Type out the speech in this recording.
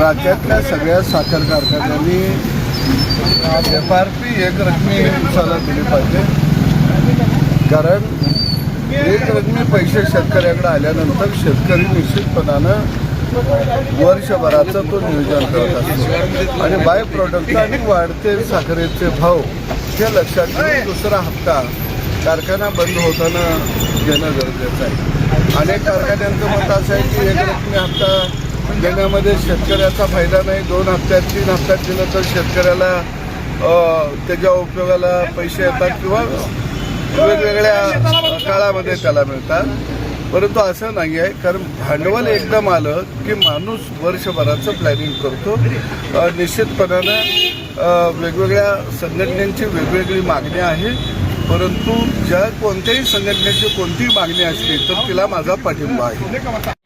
राज्यातल्या सगळ्या साखर कारखान्यांनी एफ आर पी एक रकमी उसाला दिली पाहिजे. कारण एक रकमी पैसे शेतकऱ्याकडे आल्यानंतर शेतकरी निश्चितपणानं वर्षभराचं तो नियोजन करत असतो. आणि बाय प्रॉडक्ट आणि वाढते साखरेचे भाव हे लक्षात घेऊन दुसरा हप्ता कारखाना बंद होताना घेणं गरजेचं आहे. अनेक कारखान्यांचं मत असं आहे की एक रकमी हप्ता देण्यामध्ये शेतकऱ्याचा फायदा नाही. दोन हप्त्यात तीन हप्त्यात दिलं तर शेतकऱ्याला त्याच्या उपयोगाला पैसे येतात किंवा वेगवेगळ्या काळामध्ये त्याला मिळतात. परंतु असं नाही आहे. कारण भांडवल एकदम आलं की माणूस वर्षभराचं प्लॅनिंग करतो. निश्चितपणानं वेगवेगळ्या संघटनांची वेगवेगळी मागणी आहे. परंतु ज्या कोणत्याही संघटनेची कोणतीही मागणी असली तर तिला माझा पाठिंबा आहे.